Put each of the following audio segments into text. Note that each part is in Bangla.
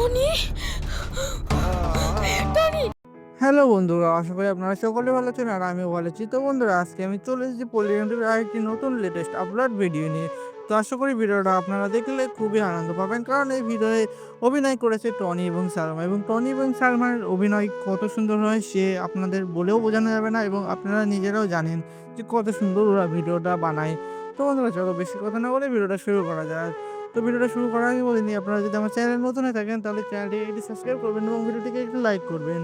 Tony Tony. হ্যালো বন্ধুরা, আশা করি আপনারা সকলে ভালো আছেন আর আমিও ভালো আছি। তো বন্ধুরা, আজকে আমি চলে এসেছি পলিগ্রামের আরেকটি নতুন লেটেস্ট আপলোড ভিডিও নিয়ে। তো আশা করি ভিডিওটা আপনারা দেখলে খুবই আনন্দ পাবেন, কারণ এই ভিডিওয়ে অভিনয় করেছে টনি এবং সালমা। এবং টনি এবং সালমার অভিনয় কত সুন্দর হয় সে আপনাদের বলেও বোঝানো যাবে না, এবং আপনারা নিজেরাও জানেন যে কত সুন্দর ওরা ভিডিওটা বানায়। তো বন্ধুরা, চলো বেশি কথা না বলে ভিডিওটা শুরু করা যায় তো ভিডিওটা শুরু করার আগে বলিনি আপনারা যদি আমার চ্যানেল নতুন হয়ে থাকেন, তাহলে চ্যানেলটিকে একটি সাবস্ক্রাইব করবেন এবং ভিডিওটিকে একটু লাইক করবেন।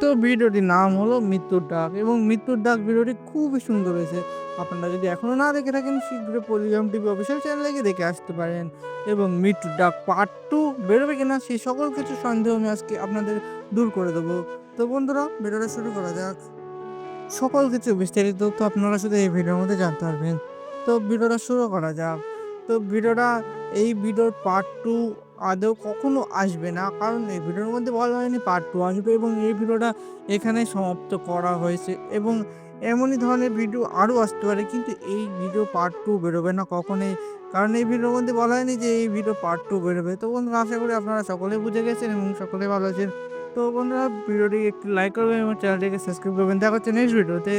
তো ভিডিওটির নাম হলো মৃত্যুর ডাক এবং মৃত্যুর ডাক ভিডিওটি খুবই সুন্দর হয়েছে। আপনারা যদি এখনও না দেখে থাকেন, শীঘ্রই পলিগ্রাম টিভি অফিসিয়াল চ্যানেলে গিয়ে দেখে আসতে পারেন এবং মৃত্যুর ডাক পার্ট টু বেরোবে কিনা সেই সকল কিছু সন্দেহ আমি আজকে আপনাদের দূর করে দেবো। তো বন্ধুরা, ভিডিওটা শুরু করা যাক। সকল কিছু বিস্তারিত তো আপনারা শুধু এই ভিডিওর মধ্যে জানতে পারবেন। তো ভিডিওটা শুরু করা যাক। তো ভিডিওটা এই ভিডিওর পার্ট টু আদৌ কখনো আসবে না, কারণ এই ভিডিওর মধ্যে বলা হয়নি পার্ট টু আসবে এবং এই ভিডিওটা এখানে সমাপ্ত করা হয়েছে এবং এমনই ধরনের ভিডিও আরও আসতে পারে, কিন্তু এই ভিডিও পার্ট টু বেরোবে না কখনোই। কারণ এই ভিডিওর মধ্যে বলা হয়নি যে এই ভিডিও পার্ট টু বেরোবে। তো বন্ধুরা, আশা করি আপনারা সকলেই বুঝে গেছেন এবং সকলে ভালো আছেন। তো বন্ধুরা ভিডিওটি একটু লাইক করবেন এবং চ্যানেলটিকে সাবস্ক্রাইব করবেন। দেখা হচ্ছে নেক্সট ভিডিওতে